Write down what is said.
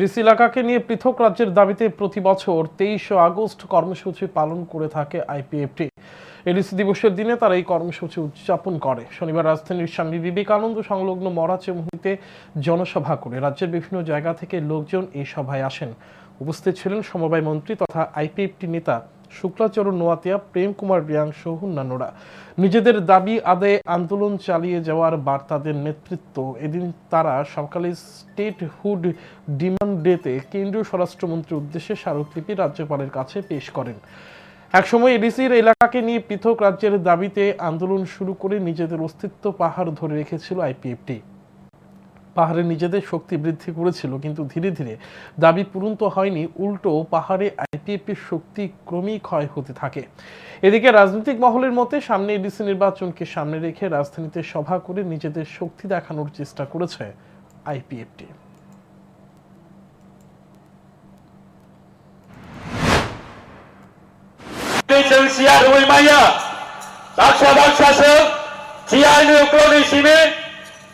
রিস এলাকাকে নিয়ে পৃথক রাজ্যের দাবিতে প্রতি বছর তেইশে আগস্ট কর্মসূচি পালন করে থাকে আইপিএফটি। এডিসি দিবসের দিনে তারা এই কর্মসূচি উদযাপন করে। শনিবার রাজধানীর স্বামী বিবেকানন্দ সংলগ্ন মরাচেমুহিতে জনসভা করে। রাজ্যের বিভিন্ন জায়গা থেকে লোকজন এই সভায় আসেন। উপস্থিত ছিলেন সমবায় মন্ত্রী তথা আইপিএফটি নেতা শুক্লাচরণ নোয়াতিয়া, প্রেম কুমার রিয়াং সহ অন্যান্যরা নিজেদের দাবি, আদায়ে আন্দোলন চালিয়ে যাওয়ার বার্তাদের নেতৃত্ব। এদিন তারা সকালে স্টেট হুড ডিমান্ড ডেতে কেন্দ্রীয় স্বরাষ্ট্রমন্ত্রীর উদ্দেশ্যে স্মারকলিপি রাজ্যপালের কাছে পেশ করেন। একসময় এডিসির এলাকাকে নিয়ে পৃথক রাজ্যের দাবিতে আন্দোলন শুরু করে নিজেদের অস্তিত্ব পাহাড় ধরে রেখেছিল আইপিএফটি। পাহাড়ে নিজেদের শক্তি বৃদ্ধি করেছিল, কিন্তু ধীরে ধীরে দাবি পূরণ তো হয়নি, উল্টো পাহাড়ে আইপিএফের শক্তি ক্রমেই ক্ষয় হতে থাকে। এদিকে রাজনৈতিক মহলের মতে, সামনে এডিসি নির্বাচনকে সামনে রেখে রাজধানীতে সভা করে নিজেদের শক্তি দেখানোর চেষ্টা করেছে আইপিএফটি।